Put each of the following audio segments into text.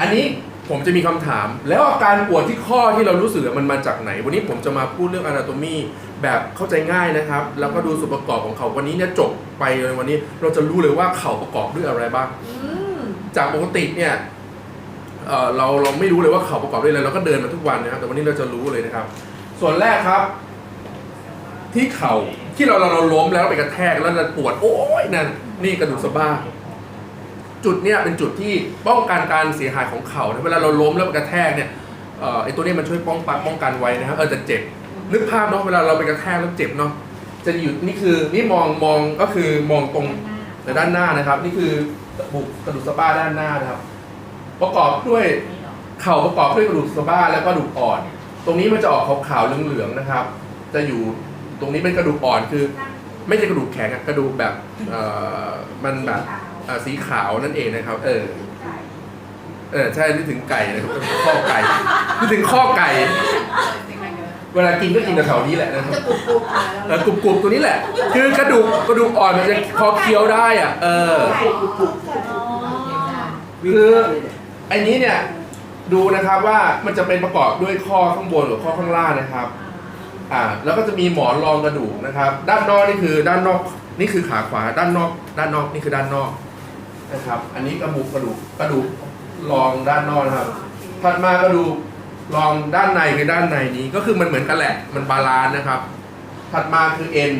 อันนี้ผมจะมีคำถาม แล้วอาการปวดที่ข้อที่เรารู้สึกอะมันมาจากไหน วันนี้ผมจะมาพูดเรื่อง anatomy แบบเข้าใจง่ายนะครับ แล้วก็ดูส่วนประกอบของเขาวันนี้เนี่ยจบไปเลยวันนี้ เราจะรู้เลยว่าเข่าประกอบด้วยอะไรบ้าง อืม จากปกติเนี่ยเอ่อเราเราไม่รู้เลยว่าเขาประกอบด้วยอะไรเราก็เดินมาทุกวันนะครับ แต่วันนี้เราจะรู้เลยนะครับ ส่วนแรกครับ ที่เข่าที่เราเราเราล้มแล้วไปกระแทกแล้วเราปวดโอ้ยนั่นนี่กระดูกสะบ้า จุดเนี่ยเป็นจุดที่ป้องกันการเสียหายของเข่านะเวลาเราล้มแล้วกระแทกเนี่ยเอ่อไอตัวนี้มันช่วยป้องกันป้องกันไว้นะครับเออแต่เจ็บนึกภาพเนาะเวลาเราไปกระแทกแล้วเจ็บเนาะจะอยู่นี่คือนี่มองมองก็คือมองตรงแต่ด้านหน้านะครับ นี่คือบุกกระดูกสะบ้าด้านหน้านะครับ ประกอบด้วยเข่าประกอบด้วยกระดูกสะบ้าแล้วก็กระดูกอ่อน ตรงนี้มันจะออกขาวๆเหลืองๆนะครับ จะอยู่ตรงนี้เป็นกระดูกอ่อนคือ ไม่ใช่กระดูกแข็งอะกระดูกแบบเอ่อมันแบบ สีขาวนั่นเองนะครับ เออ เออใช่นึกถึงไก่นะครับข้อไก่นึกถึงข้อไก่ เวลากินก็กินแถวๆนี้แหละนะครับจะกรุบกรุบๆหน่อยเออกรุบๆตัวนี้แหละ คือกระดูกกระดูกอ่อนมันจะพอเคี้ยวได้อะ เออคือไอ้นี้เนี่ยดูนะครับว่ามันจะเป็นประกอบด้วยข้อข้างบนกับข้อข้างล่างนะครับ อ่า แล้วก็จะมีหมอนรองกระดูกนะครับ ด้านนอกนี่คือด้านนอกนี่คือขาขวา ด้านนอก ด้านนอกนี่คือด้านนอก นะครับ อันนี้กระดูกกระดูกกระดูกรองด้านนอกนะครับ ถัดมากระดูกรองด้านในคือด้านในนี้ก็คือมันเหมือนกันแหละมันบาลานซ์นะครับ ถัดมาคือเอ็น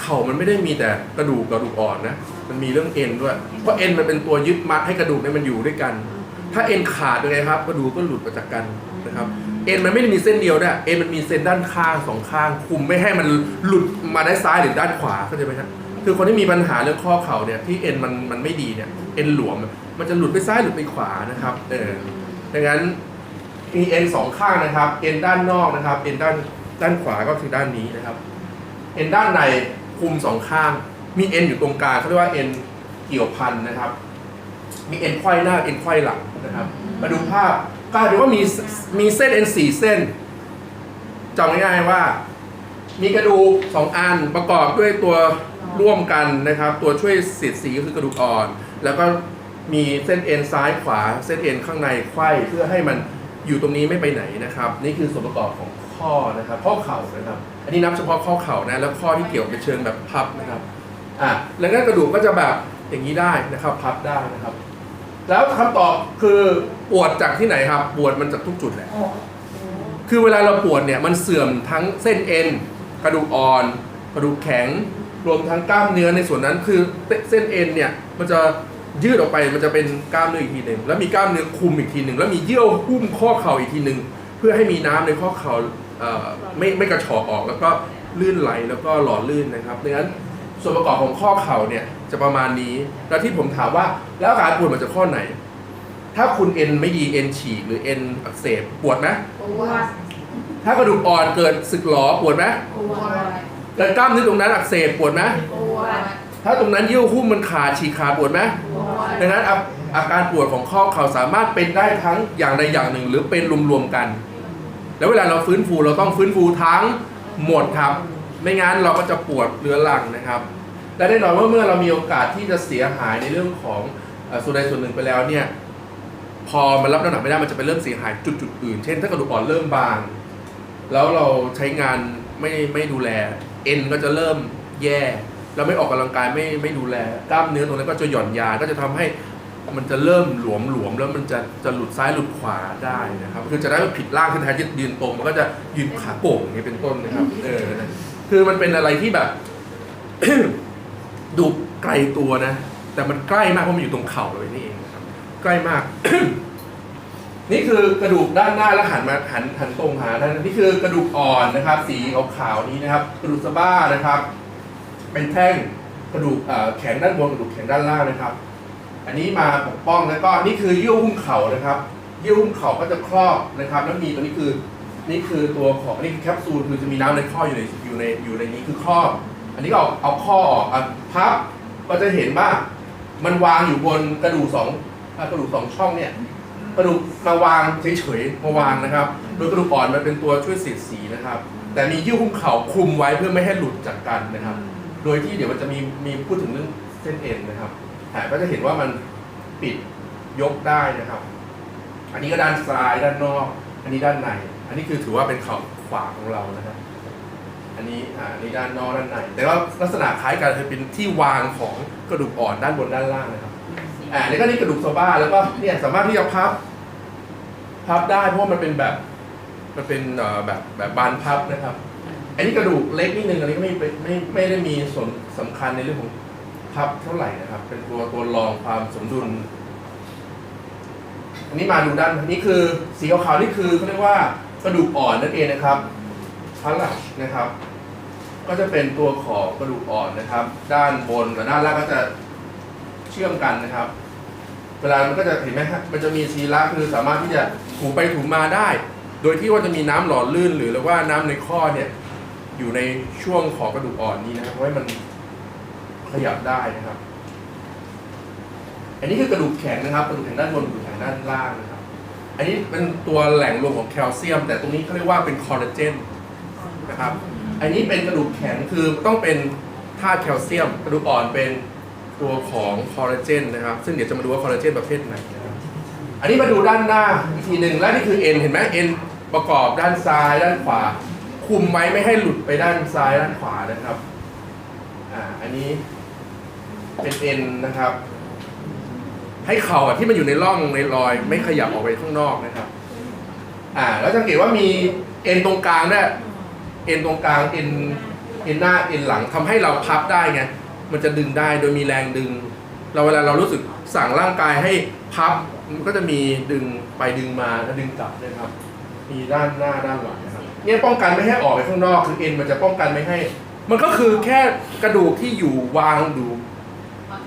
เข่ามันไม่ได้มีแต่กระดูกกระดูกอ่อนนะมันมีเรื่องเอ็นด้วย เพราะเอ็นมันเป็นตัวยึดมัดให้กระดูกเนี่ยมันอยู่ด้วยกัน ถ้าเอ็นขาดเป็นไงครับกระดูกก็หลุดออกจากกันนะครับเอ็นมันไม่ได้มีเส้นเดียวด้วยเอ็นมันมีเส้นด้านข้างสองข้าง คุมไม่ให้มันหลุดมาได้านซ้ายหรือด้านขวาเข้าใจไหมครับ คือคนที่มีปัญหาเรื่องข้อเข่าเนี่ยที่เอ็นมันมันไม่ดีเนี่ยเอ็นหลวม มันจะหลุดไปซ้ายหลุดไปขวานะครับเออดังนั้นมีเอ็นสองข้างนะครับเอ็นด้านนอกนะครับเอ็นด้านด้านขวาก็คือด้านนี้นะครับเอ็นด้านในคุมสองข้าง มีเอ็นอยู่ตรงกลางเขาเรียกว่าเอ็นเกี่ยวพันนะครับ มีเอ็นไขว้หน้าเอ็นไขว้หลังนะครับ มาดูภาพก็ถือว่ามีมีเส้นเอ็นสี่เส้นจำง่ายๆว่า มีกระดูกสองอันประกอบด้วยตัว ร่วมกันนะครับ ตัวช่วยเสียดสีก็คือกระดูกอ่อน แล้วก็มีเส้นเอ็นซ้ายขวา เส้นเอ็นข้างในไขว้เพื่อให้มันอยู่ตรงนี้ไม่ไปไหนนะครับ นี่คือส่วนประกอบของข้อนะครับ ข้อเข่านะครับ อันนี้นับเฉพาะข้อเข่านะแล้วข้อที่เกี่ยวกับเชิงแบบพับนะครับอะแล้วก็กระดูกก็จะแบบอย่างนี้ได้นะครับ พับได้นะครับ แล้วคำตอบคือปวดจากที่ไหนครับ ปวดมันจากทุกจุดแหละคือเวลาเราปวดเนี่ยมันเสื่อมทั้งเส้นเอ็นกระดูกอ่อน กระดูกแข็ง รวมทั้งกล้ามเนื้อในส่วนนั้นคือเส้นเอ็นเนี่ยมันจะยืดออกไปมันจะเป็นกล้ามเนื้ออีกทีหนึ่งแล้วมีกล้ามเนื้อคุมอีกทีหนึ่งแล้วมีเยื่อหุ้มข้อเข่าอีกทีหนึ่งเพื่อให้มีน้ำในข้อเข่าเอ่อไม่ไม่กระชอกออก แล้วก็ลื่นไหลแล้วก็หล่อลื่นนะครับดังนั้นส่วนประกอบของข้อเข่าเนี่ยจะประมาณนี้ แล้วที่ผมถามว่าแล้วอาการปวดมาจากข้อไหน ถ้าคุณเอ็นไม่ดีเอ็นฉีกหรือเอ็นอักเสบปวดไหมปวดถ้ากระดูกอ่อนเกิดสึกหรอปวดไหมปวด เกิดกล้ามเนื้อตรงนั้นอักเสบปวดไหมปวดถ้าตรงนั้นเยื่อหุ้มมันขาดฉีกขาดปวดไหมปวดดังนั้นอาอาการปวดของข้อเข่าสามารถเป็นได้ทั้งอย่างใดอย่างหนึ่ง หรือเป็นรวมๆกัน แล้วเวลาเราฟื้นฟูเราต้องฟื้นฟูทั้งหมดครับ ไม่งั้นเราก็จะปวดเรื้อรังนะครับและแน่นอนว่าเมื่อเรามีโอกาสที่จะเสียหายในเรื่องของเอ่อส่วนใดส่วนหนึ่งไปแล้วเนี่ยพอมันรับน้ำหนักไม่ได้มันจะไปเริ่มเสียหายจุดจุดๆอื่น เช่น ถ้ากระดูกอ่อนเริ่มบาง แล้วเราใช้งานไม่ไม่ดูแล เอ็นก็จะเริ่มแย่ เราไม่ออกกำลังกายไม่ไม่ดูแลกล้ามเนื้อตรงนั้นก็จะหย่อนยาก็จะทำให้มันจะเริ่มหลวมหลวมๆแล้วมันจะจะหลุดซ้ายหลุดขวาได้นะครับ คือจะได้ว่าผิดล่างขึ้นแทนที่ยืนตรงมันก็จะยืนขาโก่งอย่างนี้เป็นต้นนะครับ เออนะคือมันเป็นอะไรที่แบบดูไกลตัวนะ แต่มันใกล้มากเพราะมันอยู่ตรงเข่าเลยนี่เองนะครับ ใกล้มาก นี่คือกระดูกด้านหน้าแล้วหันมาหันหันตรงหาท่านนี่คือกระดูกอ่อนนะครับ สีขาวๆนี้นะครับ กระดูกสะบ้านะครับ เป็นแท่งกระดูกแข็งด้านบนกระดูกแข็งด้านล่างนะครับ อันนี้มาปกป้องแล้วก็นี่คือเยื่อหุ้มเข่านะครับเยื่อหุ้มเข่าก็จะครอบนะครับ แล้วมีตัวนี้คือนี่คือตัวของนี่คือแคปซูลคือจะมีน้ำในข้ออยู่ในอยู่ในอยู่ในนี้คือครอบอันนี้ก็เอาเอาข้อออกพับก็จะเห็นว่ามันวางอยู่บนกระดูกสองกระดูกสองช่องเนี่ย กระดูกมาวางเฉยๆมาวางนะครับ โดยกระดูกอ่อนมันเป็นตัวช่วยเสียดสีนะครับ แต่มียิ้วหุ้มเข่าคุมไว้เพื่อไม่ให้หลุดจากกันนะครับ โดยที่เดี๋ยวมันจะมีมีพูดถึงเรื่องเส้นเอ็นนะครับแต่ก็จะเห็นว่ามันปิดยกได้นะครับ อันนี้ก็ด้านซ้ายด้านนอก อันนี้ด้านใน อันนี้คือถือว่าเป็นเข่าขวาของเรานะครับ อันนี้อ่าอันนี้ด้านนอกด้านใน แต่ว่าลักษณะคล้ายกันคือเป็นที่วางของกระดูกอ่อนด้านบนด้านล่างนะครับ อ่านี่ก็นี่กระดูกโซบ้าแล้วก็เนี่ยสามารถที่จะพับ พับได้เพราะว่ามันเป็นแบบ มันเป็นเอ่อแบบแบบบานพับนะครับ อันนี้กระดูกเล็กนิดนึงอันนี้ก็ไม่เป็นไม่ไม่ได้มีส่วนสำคัญในเรื่องของพับเท่าไหร่นะครับ เป็นตัวตัวรองความสมดุล อันนี้มาดูด้านนี้คือสีขาวๆนี่คือเขาเรียกว่ากระดูกอ่อนนั่นเองนะครับพัลัชนะครับ ก็จะเป็นตัวของกระดูกอ่อนนะครับ ด้านบนกับด้านล่างก็จะ ชื่อมกันนะครับ เวลามันก็จะเห็นไหมฮะมันจะมีซีระคือสามารถที่จะถูไปถูมาได้ โดยที่ว่าจะมีน้ำหล่อลื่น หรือเรียกว่าน้ำในข้อเนี่ยอยู่ในช่วงของกระดูกอ่อนนี้นะครับเพราะให้มันขยับได้นะครับ อันนี้คือกระดูกแข็งนะครับ กระดูกแข็งด้านบนกระดูกแข็งด้านล่างนะครับ อันนี้เป็นตัวแหล่งรวมของแคลเซียม แต่ตรงนี้เขาเรียกว่าเป็นคอลลาเจนนะครับ อันนี้เป็นกระดูกแข็งคือต้องเป็นธาตุแคลเซียม กระดูกอ่อนเป็น ตัวของคอลลาเจนนะครับ ซึ่งเดี๋ยวจะมาดูว่าคอลลาเจนประเภทไหนนะครับอันนี้มาดูด้านหน้าอีกทีหนึ่งและนี่คือเอ็นเห็นไหมเอ็นประกอบด้านซ้ายด้านขวา คุมไว้ไม่ให้หลุดไปด้านซ้ายด้านขวานะครับอ่าอันนี้เป็นเอ็นนะครับ ให้เข่าอะที่มันอยู่ในร่องในรอย ไม่ขยับออกไปข้างนอกนะครับ อ่า แล้วสังเกตว่ามีเอ็นตรงกลางด้วยเอ็นตรงกลางเอ็นเอ็นหน้าเอ็นหลังทำให้เราพับได้ไง มันจะดึงได้โดยมีแรงดึง เราเวลาเรารู้สึกสั่งร่างกายให้พับมันก็จะมีดึงไปดึงมาแล้วดึงกลับนะครับ มีด้านหน้าด้านหลังนะครับเนี่ยป้องกันไม่ให้ออกไปข้างนอกคือเอ็นมันจะป้องกันไม่ให้ มันก็คือแค่กระดูกที่อยู่วางดู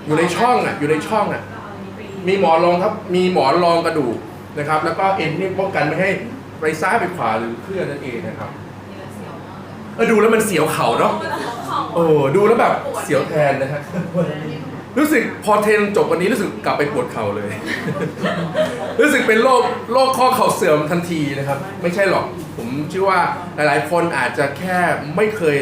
อยู่ในช่องอะอยู่ในช่องอะมีหมอนรองครับมีหมอนรองกระดูกนะครับ แล้วก็เอ็นนี่ป้องกันไม่ให้ไปซ้ายไปขวาหรือเคลื่อนนั่นเองนะครับ เออดูแล้วมันเสียวเข่าเนาะโอ้ดูแล้วแบบเสียวแทนนะฮะรู้สึกพอเทรนจบวันนี้รู้สึกกลับไปปวดเข่าเลย รู้สึกเป็นโรคโรคข้อเข่าเสื่อมทันทีนะครับ ไม่ใช่หรอกผมเชื่อว่าหลายๆ คนอาจจะแค่ไม่เคย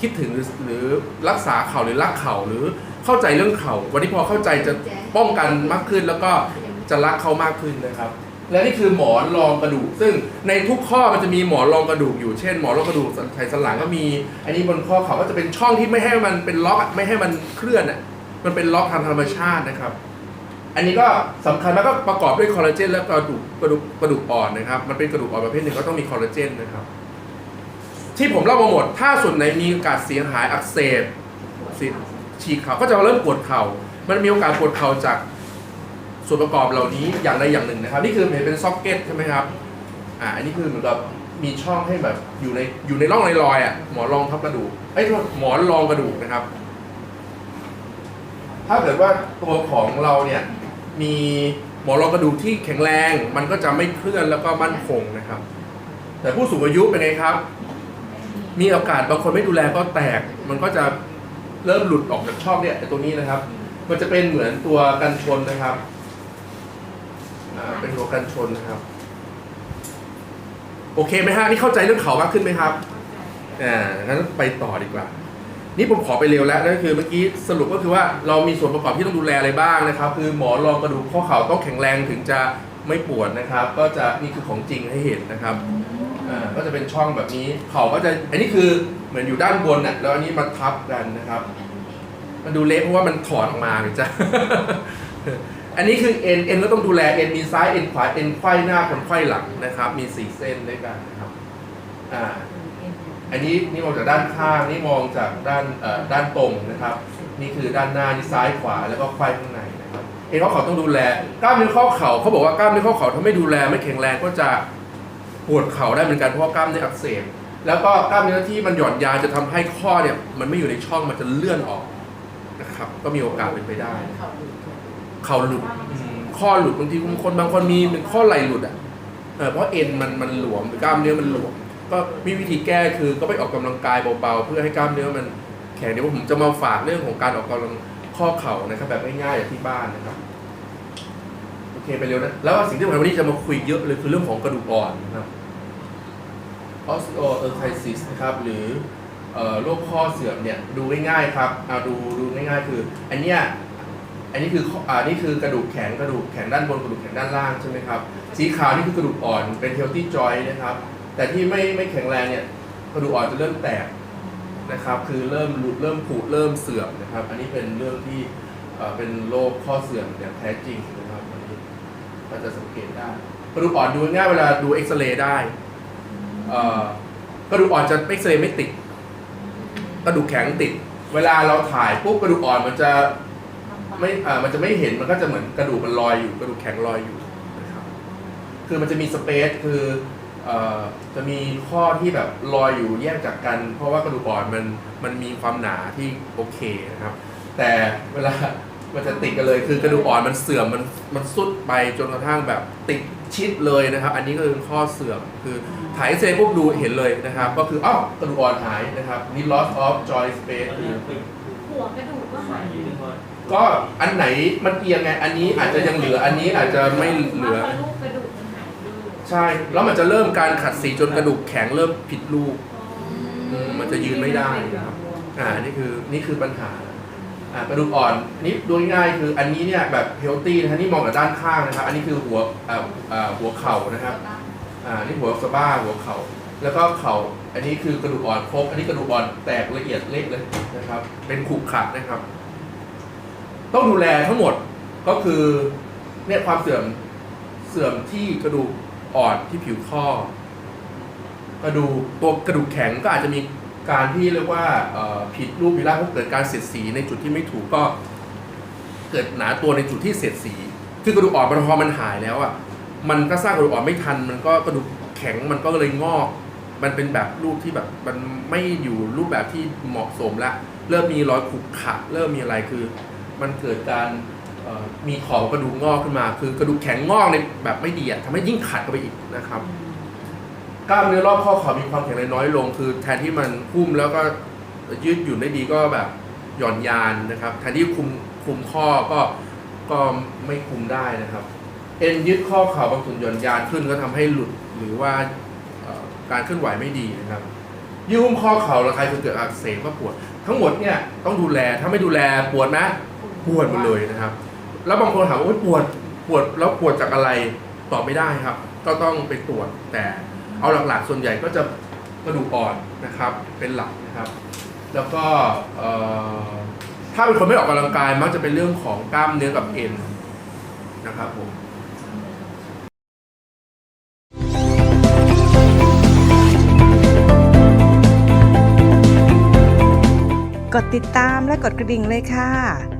คิดถึงหรือหรือรักษาเข่าหรือรักเข่าหรือเข้าใจเรื่องเข่าวันนี้พอเข้าใจจะป้องกันมากขึ้นแล้วก็จะรักเขามากขึ้นนะครับ และนี่คือหมอนรองกระดูก ซึ่งในทุกข้อมันจะมีหมอนรองกระดูกอยู่เช่นหมอนรองกระดูกไขสันหลังก็มี อันนี้บนข้อเข่าก็จะเป็นช่องที่ไม่ให้มันเป็นล็อกอะไม่ให้มันเคลื่อนอะมันเป็นล็อกทางธรรมชาตินะครับ อันนี้ก็สำคัญแล้วก็ประกอบด้วยคอลลาเจนและกระดูกกระดูกกระดูกอ่อนนะครับ มันเป็นกระดูกอ่อนประเภทหนึ่งก็ต้องมีคอลลาเจนนะครับ ที่ผมเล่ามาหมด ถ้าส่วนไหนมีโอกาสเสียหายอักเสบฉีกเข่าก็จะเริ่มปวดเข่ามันมีโอกาสปวดเข่าจาก ส่วนประกอบเหล่านี้อย่างใดอย่างหนึ่งนะครับ นี่คือเห็นเป็นซ็อกเก็ตใช่ไหมครับอ่าอันนี้คือเหมือนกับมีช่องให้แบบอยู่ในอยู่ในร่องในรอยอะหมอนรองทับกระดูกไอ้หมอนรองกระดูกนะครับ ถ้าเกิดว่าตัวของเราเนี่ยมีหมอนรองกระดูกที่แข็งแรง มันก็จะไม่เคลื่อนแล้วก็มั่นคงนะครับ แต่ผู้สูงอายุเป็นไงครับ มีโอกาสบางคนไม่ดูแลก็แตก มันก็จะเริ่มหลุดออกจากช่องเนี่ยไอตัวนี้นะครับ มันจะเป็นเหมือนตัวกันชนนะครับ อ่าเป็นตัวกันชนนะครับ โอเคไหมฮะนี่เข้าใจเรื่องเขามากขึ้นไหมครับอ่างั้นไปต่อดีกว่า นี่ผมขอไปเร็วแล้วนั่นก็คือเมื่อกี้สรุปก็คือว่าเรามีส่วนประกอบที่ต้องดูแลอะไรบ้างนะครับ คือหมอนรองกระดูกข้อเข่าต้องแข็งแรงถึงจะไม่ปวดนะครับ ก็จะนี่คือของจริงให้เห็นนะครับอ่าก็จะเป็นช่องแบบนี้เข่าก็จะอันนี้คือเหมือนอยู่ด้านบนน่ะแล้วอันนี้มาทับกันนะครับ มันดูเละเพราะว่ามันถอดออกมาเลยจ้ะ อันนี้คือเอ็นเอ็นก็ต้องดูแลเอ็นมีซ้ายเอ็นขวาเอ็นไขว้หน้าคนไขว้หลังนะครับ มีสี่เส้นด้วยกันนะครับอ่าอันนี้นี่มองจากด้านข้างนี่มองจากด้านเอ่อด้านตรงนะครับ นี่คือด้านหน้านี่ซ้ายขวาแล้วก็ไขว้ข้างในนะครับเอ็นข้อเข่าต้องดูแลกล้ามเนื้อข้อเข่าเขาบอกว่ากล้ามเนื้อข้อเข่าถ้าไม่ดูแลไม่แข็งแรงก็จะปวดเข่าได้เหมือนกันเพราะว่ากล้ามเนื้ออักเสบแล้วก็กล้ามเนื้อที่มันหย่อนยานจะทำให้ข้อเนี่ยมันไม่อยู่ในช่องมันจะเลื่อนออกนะครับ ก็มีโอกาสเป็นไปได้ เข่าหลุดอืมข้อหลุดบางทีบางคนบางคนมีเป็นข้อไหล่หลุดอะเออเพราะเอ็นมันมันหลวมหรือกล้ามเนื้อมันหลวม ก็มีวิธีแก้คือก็ไปออกกำลังกายเบาๆเพื่อให้กล้ามเนื้อมันแข็งเดี๋ยวผมจะมาฝากเรื่องของการออกกำลังข้อเข่านะครับ แบบง่ายๆอย่างที่บ้านนะครับโอเคไปเร็วนะแล้วสิ่งที่ผมวันนี้จะมาคุยเยอะเลยคือเรื่องของกระดูกอ่อนนะครับ osteoarthritis นะครับ หรือเอ่อโรคข้อเสื่อมเนี่ยดูง่ายๆครับเอาดูดูง่ายๆ คืออันเนี้ย อันนี้คือข้ออ่านี่คือกระดูกแข็งกระดูกแข็งด้านบนกระดูกแข็งด้านล่างใช่ไหมครับ สีขาวนี่คือกระดูกอ่อนเป็น healthy joint นะครับ แต่ที่ไม่ไม่แข็งแรงเนี่ยกระดูกอ่อนจะเริ่มแตกนะครับ คือเริ่มหลุดเริ่มผุเริ่มเสื่อมนะครับ อันนี้เป็นเรื่องที่เอ่อเป็นโรคข้อเสื่อมอย่างแท้จริงนะครับอันนี้ก็จะสังเกตได้กระดูกอ่อนดูง่ายเวลาดูเอ็กซเรย์ได้เอ่อกระดูกอ่อนจะเอ็กซเรย์ไม่ติดกระดูกแข็งติด เวลาเราถ่ายปุ๊บกระดูกอ่อนมันจะ ไม่อ่ามันจะไม่เห็นมันก็จะเหมือนกระดูกมันลอยอยู่กระดูกแข็งลอยอยู่นะครับคือมันจะมีสเปซคือเอ่อจะมีข้อที่แบบลอยอยู่แยกจากกัน เพราะว่ากระดูกอ่อนมันมันมีความหนาที่โอเคนะครับ แต่เวลามันจะติดกันเลยคือกระดูกอ่อนมันเสื่อมมันมันสุดไปจนกระทั่งแบบติดชิดเลยนะครับ อันนี้ก็คือข้อเสื่อมคือถ่ายเอ็กซเรย์ปุ๊บดูเห็นเลยนะครับ ก็คืออ้าวกระดูกอ่อนหายนะครับนี่ loss of joint space คือหัวกระดูกก็หาย ก็อันไหนมันเอียงไง อันนี้อาจจะยังเหลือ อันนี้อาจจะไม่เหลือพอลูกกระดูกมันหายไปเลยใช่ แล้วมันจะเริ่มการขัดสีจนกระดูกแข็งเริ่มผิดรูปอืมมันจะยืนไม่ได้นะครับ อ่า นี่คือ นี่คือปัญหา อ่า กระดูกอ่อนนี่ดูง่ายๆคืออันนี้เนี่ยแบบเฮลตี้นะฮะนี่มองกับด้านข้างนะครับ อันนี้คือหัวอ่าอ่าหัวเข่านะครับ อ่า นี่หัวสะบ้าหัวเข่า แล้วก็เข่า อันนี้คือกระดูกอ่อนครบ อันนี้กระดูกอ่อนแตกละเอียดเล็กเลยนะครับ เป็นขรุขระนะครับ ต้องดูแลทั้งหมดก็คือเนี่ยความเสื่อมเสื่อมที่กระดูกอ่อนที่ผิวข้อกระดูกตัวกระดูกแข็งก็อาจจะมีการที่เรียกว่าผิดรูปผิดร่างเพราะเกิดการเสียดสีในจุดที่ไม่ถูกก็เกิดหนาตัวในจุดที่เสียดสี คือกระดูกอ่อนมันพอมันหายแล้วอะมันก็สร้างกระดูกอ่อนไม่ทัน มันก็กระดูกแข็งมันก็เลยงอก มันเป็นแบบรูปที่แบบมันไม่อยู่รูปแบบที่เหมาะสมละเริ่มมีรอยขรุขะเริ่มมีอะไรคือ มันเกิดการเอ่อมีขอบกระดูกงอกขึ้นมา คือกระดูกแข็งงอกในแบบไม่ดีอะทำให้ยิ่งขัดเข้าไปอีกนะครับกล้ามเนื้อรอบข้อเข่ามีความแข็งแรงน้อยลง คือแทนที่มันคุ้มแล้วก็ยืดหยุ่นได้ดีก็แบบหย่อนยานนะครับแทนที่คุมคุมข้อก็ก็ไม่คุมได้นะครับ เอ็นยึดข้อเข่าบางส่วนหย่อนยานขึ้นก็ทำให้หลุดหรือว่าเอ่อการเคลื่อนไหวไม่ดีนะครับยืดหุ้มข้อเข่าแล้วใครเกิดอักเสบก็ปวด ทั้งหมดเนี่ยต้องดูแลถ้าไม่ดูแลปวดไหม ปวดหมดเลยนะครับ แล้วบางคนถามว่าปวดปวดแล้วปวดจากอะไรตอบไม่ได้ครับ ก็ต้องไปตรวจแต่เอาหลักๆส่วนใหญ่ก็จะกระดูกอ่อนนะครับเป็นหลักนะครับ แล้วก็ถ้าเป็นคนไม่ออกกำลังกายมักจะเป็นเรื่องของกล้ามเนื้อกับเอ็นนะครับผมกดติดตามและกดกระดิ่งเลยค่ะ